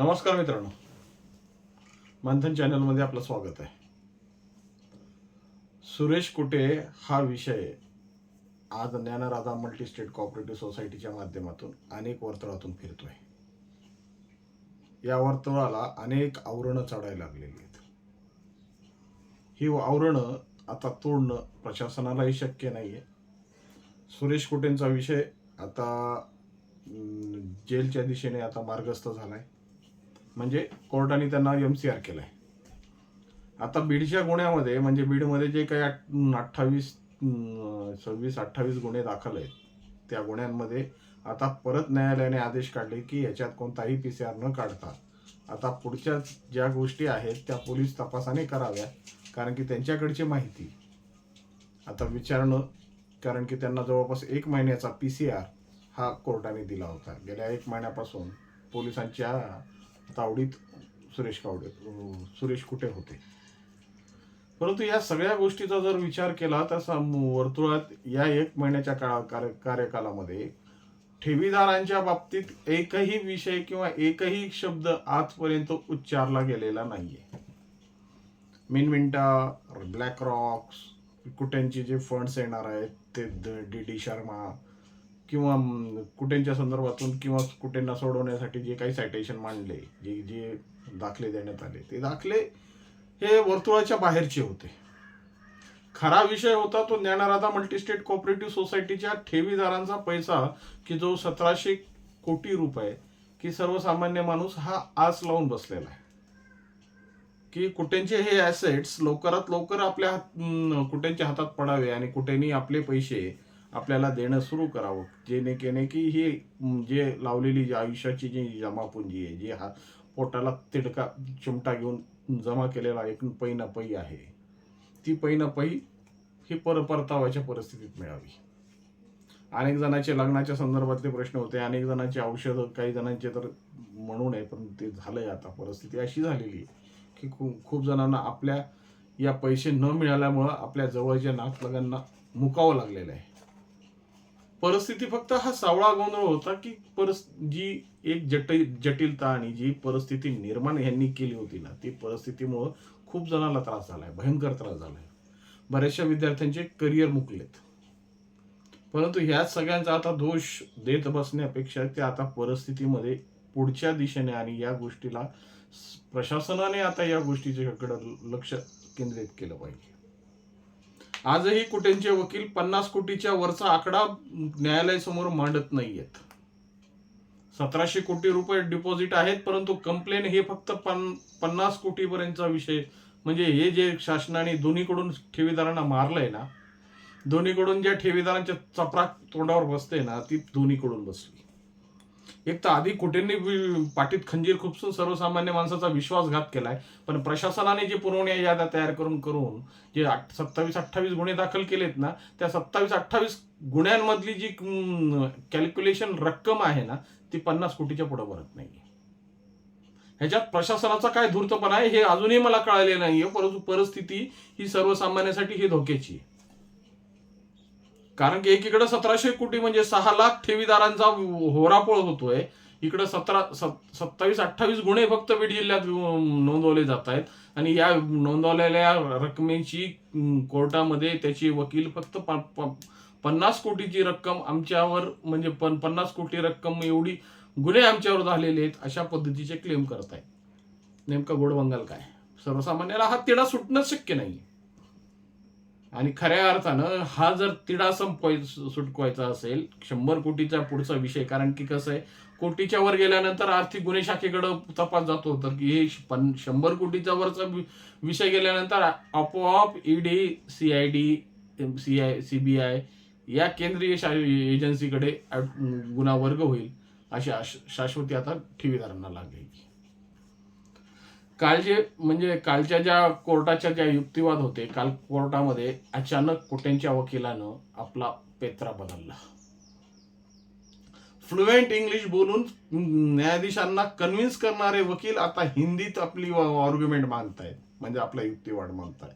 नमस्कार मित्रांनो. मंथन चॅनलमध्ये आपलं स्वागत आहे. सुरेश कुटे हा विषय आज ज्ञानराधा मल्टी स्टेट कॉपरेटिव्ह सोसायटीच्या माध्यमातून अनेक वर्तुळातून फिरतोय. या वर्तुळाला अनेक आवरणं चढायला लागलेली आहेत. ही आवरणं आता तोडणं प्रशासनालाही शक्य नाही आहे सुरेश कुटेंचा विषय आता जेलच्या दिशेने आता मार्गस्थ झालाय. म्हणजे कोर्टाने त्यांना एम सी आर केलाय. आता बीडच्या गुन्ह्यामध्ये म्हणजे बीडमध्ये जे काही अठ्ठावीस सव्वीस अठ्ठावीस गुन्हे दाखल आहेत त्या गुन्ह्यांमध्ये आता परत न्यायालयाने आदेश काढले की याच्यात कोणताही पी सी आर न काढता आता पुढच्या ज्या गोष्टी आहेत त्या पोलीस तपासाने कराव्या कारण की त्यांच्याकडची माहिती. आता विचारणं कारण की त्यांना जवळपास एक महिन्याचा पी सी आर हा कोर्टाने दिला होता. गेल्या एक महिन्यापासून पोलिसांच्या तावडीत सुरेश कावडे सुरेश कुठे होते? परंतु या सगळ्या गोष्टीचा जर विचार केला तर वर्तुळात या एक महिन्याच्या काळा कार्य- कार्यकालामध्ये ठेवीदारांच्या बाबतीत एकही विषय किंवा एकही शब्द आजपर्यंत उच्चारला गेलेला नाहीये. मिनमिंटा ब्लॅक रॉक्स कुठ्यांचे जे फंड्स येणार आहेत ते डी डी शर्मा किंवा कुठेंच्या संदर्भातून किंवा कुठेंना सोडवण्यासाठी जे काही सायटेशन मांडले जे जे दाखले देण्यात आले ते दाखले हे वर्तुळाच्या बाहेरचे होते. खरा विषय होता तो ज्ञानराधा मल्टीस्टेट कोऑपरेटिव्ह सोसायटीच्या ठेवीदारांचा पैसा की जो सतराशे कोटी रुपये की सर्वसामान्य माणूस हा आस लावून बसलेला आहे. की कुठेंचे हे ॲसेट्स लवकरात लवकर आपल्या हात- कुठेंच्या हातात पडावे आणि कुठेनी आपले पैसे आपल्याला देणं सुरू करावं. जेणे की ही जे लावलेली जी आयुष्याची जी जमापुंजी आहे जी हा पोटाला तिडका चिमटा घेऊन जमा केलेला एक पै पै आहे ती पै पै ही पर परतावाच्या परिस्थितीत मिळावी. अनेक जणांचे लग्नाच्या संदर्भातले प्रश्न होते अनेक जणांचे औषधं काही जणांचे तर म्हणू नये पण ते झालंय आता परिस्थिती अशी झालेली आहे की खूप खूप जणांना आपल्या या पैसे न मिळाल्यामुळं आपल्या जवळच्या नातलगांना मुकावं लागलेलं आहे. परिस्थिती फक्त हा सावळा गोंधळ होता की परस जी एक जटिल जटिलता आणि जी परिस्थिती निर्माण यांनी केली होती ना ती परिस्थितीमुळं खूप जणांना त्रास झालाय भयंकर त्रास झालाय. बऱ्याचशा विद्यार्थ्यांचे करिअर मुकलेत. परंतु ह्या सगळ्यांचा आता दोष देत बसण्यापेक्षा ते आता परिस्थितीमध्ये पुढच्या दिशेने आणि या गोष्टीला प्रशासनाने आता या गोष्टीच्याकडे लक्ष केंद्रित केलं पाहिजे. आजही कुटेंचे वकील पन्नास कोटीच्या वरचा आकडा न्यायालयासमोर मांडत नाहीयेत. सतराशे कोटी रुपये डिपॉझिट आहेत परंतु कंप्लेन हे फक्त पन पन्नास कोटीपर्यंतचा विषय. म्हणजे हे जे शासनाने दोन्हीकडून ठेवीदारांना मारलंय ना दोन्हीकडून ज्या ठेवीदारांच्या चपराक तोंडावर बसते ना ती दोन्हीकडून बसली. एक तर आधी कुठेंनी पाठीत खंजीर खुपसून सर्वसामान्य माणसाचा विश्वासघात केलाय पण प्रशासनाने जे पुरवण्या याद्या तयार करून करून जे सत्तावीस अठ्ठावीस गुन्हे दाखल केलेत ना त्या सत्तावीस अठ्ठावीस गुन्ह्यांमधली जी कॅल्क्युलेशन रक्कम आहे ना ती पन्नास कोटीच्या पुढे भरत नाही ह्याच्यात प्रशासनाचा काय धूर्तपणा आहे हे अजूनही मला कळाले नाहीये परंतु परिस्थिती ही सर्वसामान्यासाठी ही धोक्याची आहे. कारण की एकीकडे सतराशे कोटी म्हणजे सहा लाख ठेवीदारांचा होरापोळ होतोय. इकडे सतरा सत्तावीस अठ्ठावीस गुन्हे फक्त बीड जिल्ह्यात नोंदवले जात आहेत. आणि या नोंदवलेल्या रकमेची कोर्टामध्ये त्याची वकील फक्त पन्नास कोटीची रक्कम आमच्यावर म्हणजे पन पन्नास कोटी रक्कम एवढी गुन्हे आमच्यावर झालेले आहेत अशा पद्धतीचे क्लेम करत आहेत नेमका गोडबंगाल काय? सर्वसामान्याला हा तिढा सुटणंच शक्य नाही आणि खऱ्या अर्थानं हा जर तिढा संपवाय सुटकवायचा असेल शंभर कोटीचा पुढचा विषय कारण की कसं आहे कोटीच्या वर गेल्यानंतर आर्थिक गुन्हे शाखेकडं तपास जातो तर की हे पण शंभर कोटीचा वरचा विषय गेल्यानंतर आपोआप ED C I D C I C B I या केंद्रीय शा एजन्सीकडे गुन्हा वर्ग होईल अशी आश- शाश्वती आता ठेवीदारांना लागली. काल जे म्हणजे कालच्या ज्या कोर्टाच्या ज्या युक्तिवाद होते काल कोर्टामध्ये अचानक कोट्यांच्या वकिलानं आपला पेत्रा बदलला. फ्लुएंट इंग्लिश बोलून न्यायाधीशांना कन्व्हिन्स करणारे वकील आता हिंदीत आपली आर्ग्युमेंट मांडतायत म्हणजे आपला युक्तिवाद मांडतायत.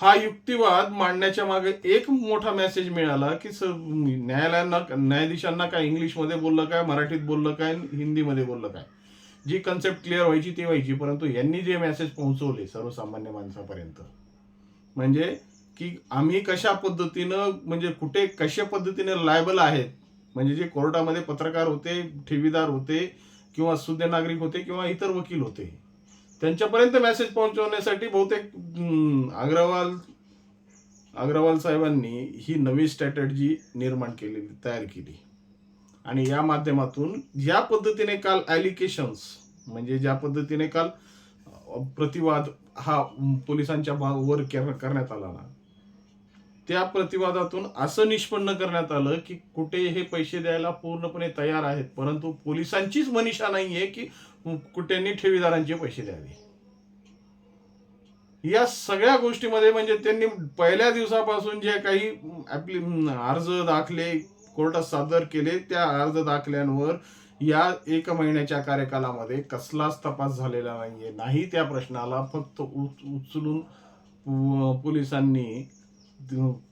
हा युक्तिवाद मांडण्याच्या मागे एक मोठा मेसेज मिळाला की न्यायालयांना न्यायाधीशांना काय इंग्लिशमध्ये बोललं काय मराठीत बोललं काय हिंदीमध्ये बोललं काय? जी कन्सेप्ट क्लिअर व्हायची ती व्हायची परंतु यांनी जे मेसेज पोहोचवले सर्वसामान्य माणसापर्यंत म्हणजे की आम्ही कशा पद्धतीनं म्हणजे कुठे कशा पद्धतीने लायबल आहेत म्हणजे जे कोर्टामध्ये पत्रकार होते ठेवीदार होते किंवा सुज्ञ नागरिक होते किंवा इतर वकील होते त्यांच्यापर्यंत मेसेज पोहोचवण्यासाठी बहुतेक अग्रवाल अग्रवाल साहेबांनी ही नवी स्ट्रॅटर्जी निर्माण केलेली तयार केली. आणि या माध्यमातून ज्या पद्धतीने काल ॲलिकेशन्स म्हणजे ज्या पद्धतीने काल प्रतिवाद हा पोलिसांच्या वर करण्यात आला ना त्या प्रतिवादातून असं निष्पन्न करण्यात आलं की कुठे हे पैसे द्यायला पूर्णपणे तयार आहेत परंतु पोलिसांचीच मनीषा नाहीये की कुठेनी ठेवीदारांचे पैसे द्यावे. या सगळ्या गोष्टीमध्ये म्हणजे त्यांनी पहिल्या दिवसापासून जे काही आपली अर्ज दाखले कोर्टात सादर केले त्या अर्ज दाखल्यांवर या एक महिन्याच्या कार्यकालामध्ये कसलाच तपास झालेला नाहीये. नाही त्या प्रश्नाला फक्त उचलून पोलिसांनी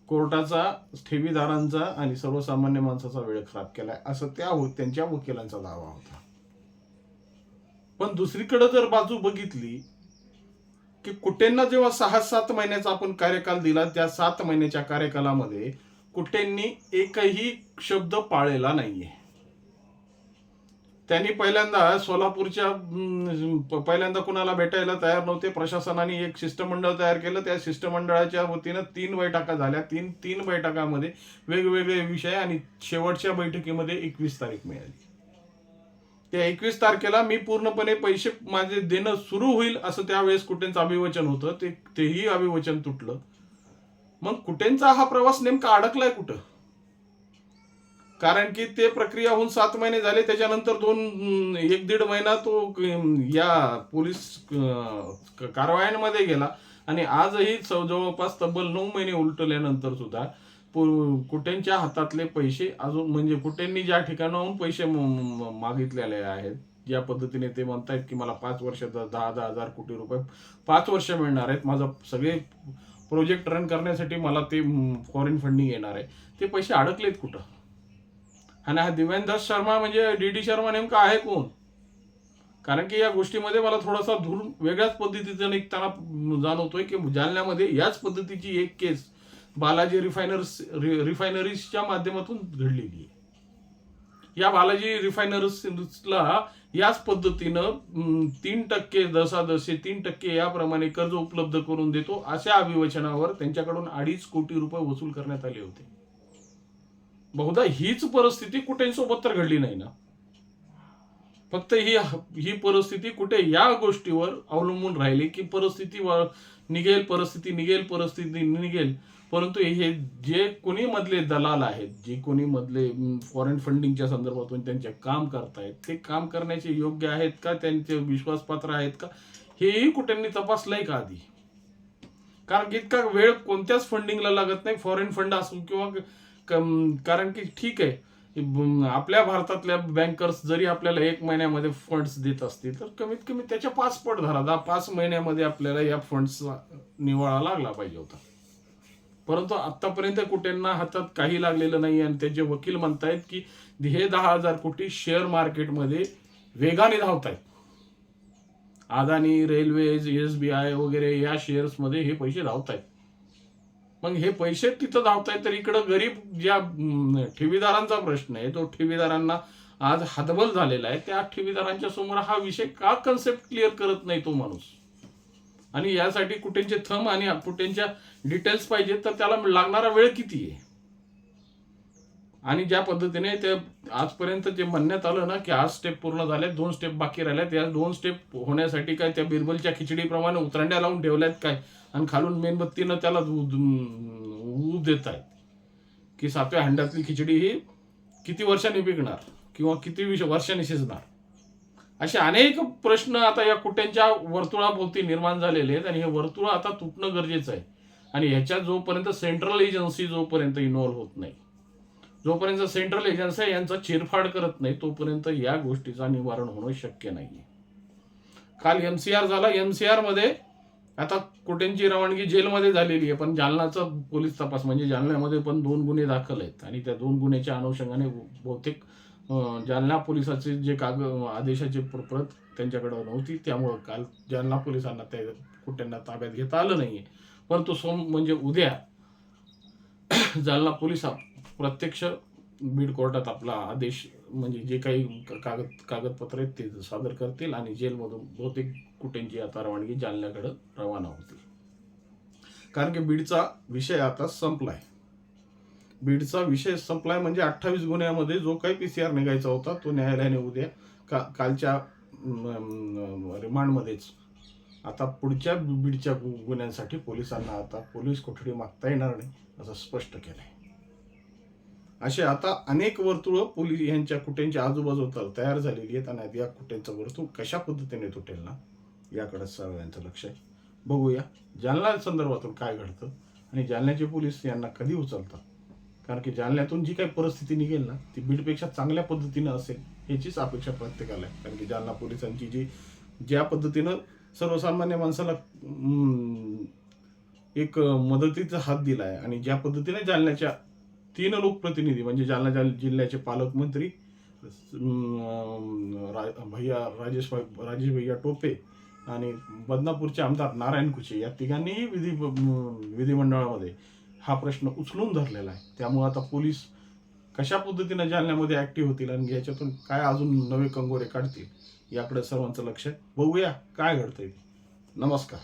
कोर्टाचा ठेवीदारांचा आणि सर्वसामान्य माणसाचा वेळ खराब केलाय. असं त्या त्यांच्या वकिलांचा दावा होता. पण दुसरीकडे जर बाजू बघितली की कुटेंना जेव्हा सहा सात महिन्याचा आपण कार्यकाल दिला त्या सात महिन्याच्या कार्यकालामध्ये कुठेंनी एकही शब्द पाळलेला नाहीये. त्यांनी पहिल्यांदा सोलापूरच्या पहिल्यांदा कुणाला भेटायला तयार नव्हते प्रशासनाने एक शिष्टमंडळ तयार केलं. त्या शिष्टमंडळाच्या वतीनं तीन बैठका झाल्या. तीन तीन बैठकामध्ये वेगवेगळे विषय आणि शेवटच्या बैठकीमध्ये एकवीस तारीख मिळाली. त्या एकवीस तारखेला मी पूर्णपणे पैसे माझे देणं सुरू होईल असं त्यावेळेस कुठेंचं अभिवचन होतं ते तेही अभिवचन तुटलं. मग कुठेंचा हा प्रवास नेमका अडकलाय कुठं? कारण की ते प्रक्रिया होऊन सात महिने झाले त्याच्यानंतर दोन एक दीड महिना तो या पोलीस कारवायांमध्ये गेला. आणि आजही जवळपास तब्बल नऊ महिने उलटल्यानंतर सुद्धा कुट्यांच्या हातातले पैसे अजून म्हणजे कुट्यांनी ज्या ठिकाणाहून पैसे मागितलेले आहेत ज्या पद्धतीने ते म्हणतायत की मला पाच वर्ष द- दहा दहा हजार कोटी रुपये पाच वर्ष मिळणार आहेत माझा सगळे प्रोजेक्ट रन करण्यासाठी मला ते फॉरेन फंडिंग येणार आहे. ते पैसे अडकलेत कुठं? आणि हा दिव्यांदास शर्मा म्हणजे डी डी शर्मा नेमका आहे कोण? कारण की या गोष्टीमध्ये मला थोडासा धूर वेगळ्याच पद्धतीचा निघताना जाणवतोय की जालन्यामध्ये याच पद्धतीची एक केस बालाजी रिफायनर्स रि रिफायनरीजच्या माध्यमातून घडलेली आहे. या बालाजी रिफायनर्सला याच पद्धतीनं तीन टक्के दशादशे तीन टक्के याप्रमाणे कर्ज उपलब्ध करून देतो अशा अभिवचनावर त्यांच्याकडून अडीच कोटी रुपये वसूल करण्यात आले होते. बहुधा हीच परिस्थिती कुठेसोबत तर घडली नाही ना. फक्त ही ही परिस्थिती कुठे या गोष्टीवर अवलंबून राहिली की परिस्थिती निघेल परिस्थिती निघेल परिस्थिती निघेल परंतु हे जे कोणी मधले दलाल आहेत जे कोणी मधले फॉरेन फंडिंगच्या संदर्भातून त्यांचे काम करतायत ते काम करण्याचे योग्य आहेत का? त्यांचे विश्वासपात्र आहेत का? हेही कुठ्यांनी तपासलंय का आधी? कारण की इतका वेळ कोणत्याच फंडिंगला लागत नाही फॉरेन फंड असो किंवा कारण की ठीक आहे आपल्या भारतातल्या बँकर्स जरी आपल्याला एक महिन्यामध्ये फंड्स देत असतील तर कमीत कमी त्याच्या पाच पट धरा. दहा पाच महिन्यामध्ये आपल्याला या फंड्सचा निवाळा लागला पाहिजे होता. परंतु आतापर्यंत कुठेंना हातात काही लागलेलं नाही आणि त्याचे वकील म्हणतायत की हे दहा हजार कोटी शेअर मार्केटमध्ये वेगाने धावत आहेत Adani railways S B I वगैरे या शेअर्समध्ये हे पैसे धावत आहेत मग हे पैसे तिथं धावतायत तर इकडं गरीब ज्या ठेवीदारांचा प्रश्न आहे तो ठेवीदारांना आज हतबल झालेला आहे. त्या ठेवीदारांच्या समोर हा विषय का कन्सेप्ट क्लिअर करत नाही तो माणूस? आणि यासाठी कुठेंचे थम आणि कुठेंच्या डिटेल्स पाहिजेत तर त्याला लागणारा वेळ किती आहे? आणि ज्या पद्धतीने ते आजपर्यंत जे म्हणण्यात आलं ना की आज स्टेप पूर्ण झाले दोन स्टेप बाकी राहिल्यात या दोन स्टेप होण्यासाठी काय त्या बिरबलच्या खिचडीप्रमाणे उतरंड्या लावून ठेवल्यात काय? आणि खालून मेणबत्तीनं त्याला ऊब देत आहेत. की सातव्या हंड्यातली खिचडी ही किती वर्षांनी पिकणार? किंवा किती विष- वर्षांनी शिजणार? असे अनेक प्रश्न आता या कुट्यांच्या वर्तुळाभोवती निर्माण झालेले आहेत आणि हे वर्तुळ आता तुटणं गरजेचं आहे. आणि ह्याच्यात जोपर्यंत सेंट्रल एजन्सी जोपर्यंत इन्व्हॉल्व्ह होत नाही जोपर्यंत सेंट्रल एजन्सी यांचा चिरफाड करत नाही तोपर्यंत या गोष्टीचा निवारण होणं शक्य नाही काल एमसीआर झाला. एमसीआरमध्ये आता कुटेंची रवानगी जेलमध्ये झालेली आहे पण जालनाचा पोलीस तपास म्हणजे जालन्यामध्ये पण दोन गुन्हे दाखल आहेत आणि त्या दोन गुन्ह्याच्या अनुषंगाने बहुतेक जालना पोलिसाचे जे काग आदेशाचे प्र- प्रत त्यांच्याकडे नव्हती त्यामुळं काल जालना पोलिसांना त्या कुट्यांना ताब्यात घेता आलं नाहीये. परंतु सोम म्हणजे उद्या जालना पोलीस प्रत्यक्ष बीड कोर्टात आपला आदेश म्हणजे जे काही कागद कागदपत्र आहेत ते सादर करतील आणि जेलमधून बहुतेक कुट्यांची आता रवानगी जालन्याकडं रवाना होतील. कारण की बीडचा विषय आता संपला आहे बीडचा विषय संपलाय म्हणजे अठ्ठावीस गुन्ह्यामध्ये जो काही पी सी आर निघायचा होता तो न्यायालयाने उद्या का कालच्या रिमांडमध्येच. आता पुढच्या बीडच्या गु- गुन्ह्यांसाठी पोलिसांना आता पोलीस कोठडी मागता येणार नाही असं स्पष्ट केलंय. असे आता अनेक वर्तुळं पोलीस यांच्या कुट्यांच्या आजूबाजूला तयार झालेली आहेत आणि या कुट्यांचं वर्तुळ कशा पद्धतीने तुटेल ना याकडे सर्वांचं लक्ष आहे. बघूया जालना संदर्भातून काय घडतं आणि जालन्याचे पोलीस यांना कधी उचलतात? कारण की जालन्यातून जी काही परिस्थिती निघेल ना ती बीडपेक्षा चांगल्या पद्धतीनं असेल ह्याचीच अपेक्षा प्रत्येकाला आहे. कारण की जालना पोलिसांची जी ज्या पद्धतीनं सर्वसामान्य माणसाला एक मदतीचा हात दिला आहे आणि ज्या पद्धतीने जालन्याच्या तीन लोकप्रतिनिधी म्हणजे जालना जाल- जिल्ह्याचे पालकमंत्री रा- भैया राजेश राजेश भैया टोपे आणि बदनापूरचे आमदार नारायण कुचे या तिघांनीही विधी विधिमंडळामध्ये हा प्रश्न उचलून धरलेला आहे. त्यामुळे आता पोलीस कशा पद्धतीनं जालन्यामध्ये ऍक्टिव्ह होतील आणि याच्यातून काय अजून नवे कंगोरे काढतील याकडे सर्वांचं लक्ष आहे. बघूया काय घडतंय. ते. नमस्कार.